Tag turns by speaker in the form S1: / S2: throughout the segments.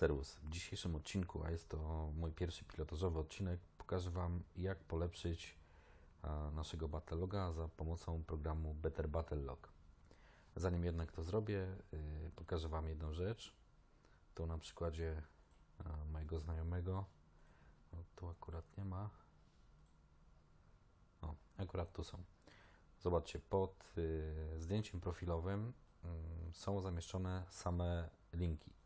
S1: Servus. W dzisiejszym odcinku, a jest to mój pierwszy pilotażowy odcinek, pokażę Wam jak polepszyć a, naszego Battleloga za pomocą programu Better Battlelog. Zanim jednak to zrobię, y, pokażę Wam jedną rzecz. To na przykładzie a, mojego znajomego. O, tu akurat nie ma. O, akurat tu są. Zobaczcie, pod zdjęciem profilowym y, są zamieszczone same linki.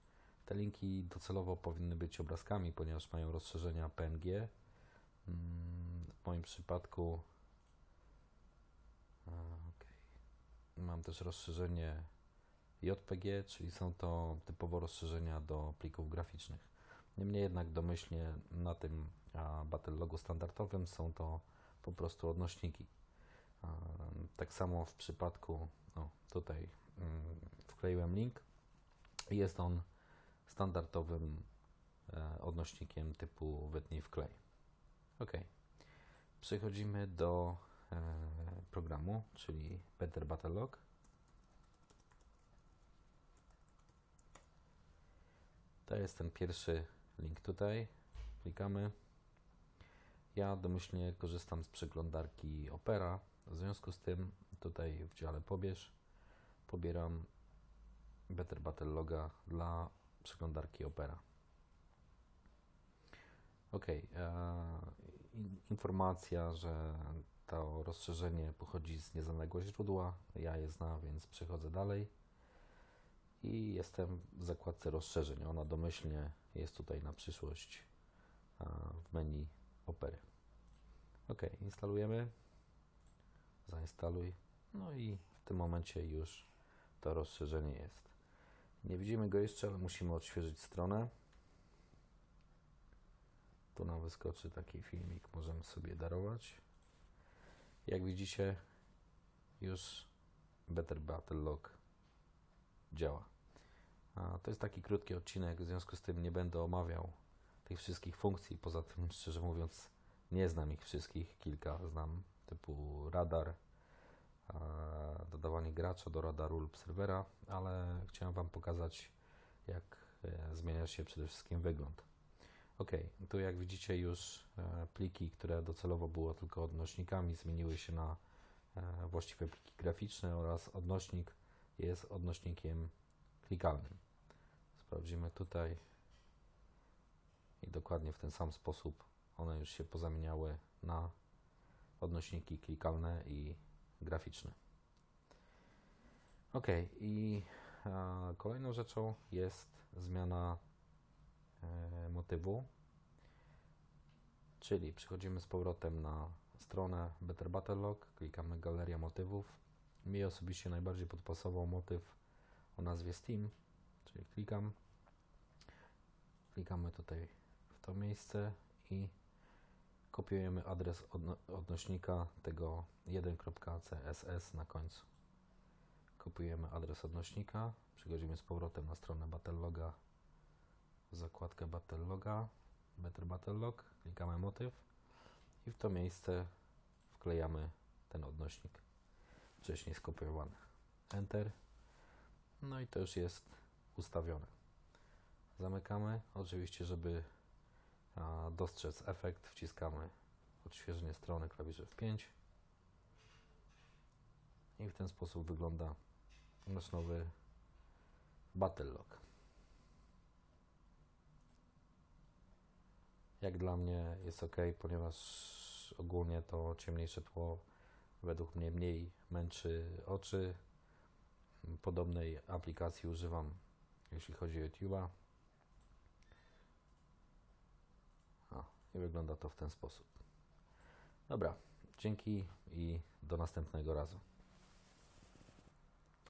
S1: Te linki docelowo powinny być obrazkami, ponieważ mają rozszerzenia PNG. Mm, W moim przypadku mam też rozszerzenie JPG, czyli są to typowo rozszerzenia do plików graficznych. Niemniej jednak domyślnie na tym Battlelogu standardowym są to po prostu odnośniki. Tak samo w przypadku, tutaj mm, wkleiłem link. Jest on standardowym e, odnośnikiem typu wytnij wklej. Ok. Przechodzimy do e, programu, czyli Better Battlelog. To jest ten pierwszy link tutaj. Klikamy. Ja domyślnie korzystam z przeglądarki Opera. W związku z tym tutaj w dziale pobierz pobieram Better Battleloga dla przeglądarki Opera. Ok, e, in- informacja, że to rozszerzenie pochodzi z nieznanego źródła. Ja je znam, więc przechodzę dalej. I jestem w zakładce rozszerzeń. Ona domyślnie jest tutaj na przyszłość e, w menu Opery. Ok, instalujemy. Zainstaluj. No i w tym momencie już to rozszerzenie jest. Nie widzimy go jeszcze, ale musimy odświeżyć stronę. Tu nam wyskoczy taki filmik, możemy sobie darować. Jak widzicie, już Better Battle Log działa. A to jest taki krótki odcinek, w związku z tym nie będę omawiał tych wszystkich funkcji. Poza tym, szczerze mówiąc, nie znam ich wszystkich. Kilka znam, typu radar, dodawanie gracza do radaru lub serwera, ale chciałem Wam pokazać, jak e, zmienia się przede wszystkim wygląd. Ok, tu jak widzicie już e, pliki, które docelowo było tylko odnośnikami, zmieniły się na e, właściwe pliki graficzne oraz odnośnik jest odnośnikiem klikalnym. Sprawdzimy tutaj i dokładnie w ten sam sposób one już się pozamieniały na odnośniki klikalne i graficzne. Ok, i e, kolejną rzeczą jest zmiana e, motywu, czyli przechodzimy z powrotem na stronę Better Battlelog, klikamy Galeria Motywów. Mi osobiście najbardziej podpasował motyw o nazwie Steam, czyli klikam, klikamy tutaj w to miejsce i kopiujemy adres odno- odnośnika tego 1.css na końcu. Kopiujemy adres odnośnika, przechodzimy z powrotem na stronę Battleloga, zakładkę Battleloga, Better Battlelog, klikamy motyw i w to miejsce wklejamy ten odnośnik wcześniej skopiowany. Enter. No i to już jest ustawione. Zamykamy. Oczywiście, żeby dostrzec efekt, wciskamy odświeżenie strony klawisze F5 i w ten sposób wygląda nasz nowy Battlelog. Jak dla mnie jest ok, ponieważ ogólnie to ciemniejsze tło według mnie mniej męczy oczy. Podobnej aplikacji używam, jeśli chodzi o YouTube'a. O, I wygląda to w ten sposób. Dobra, dzięki i do następnego razu.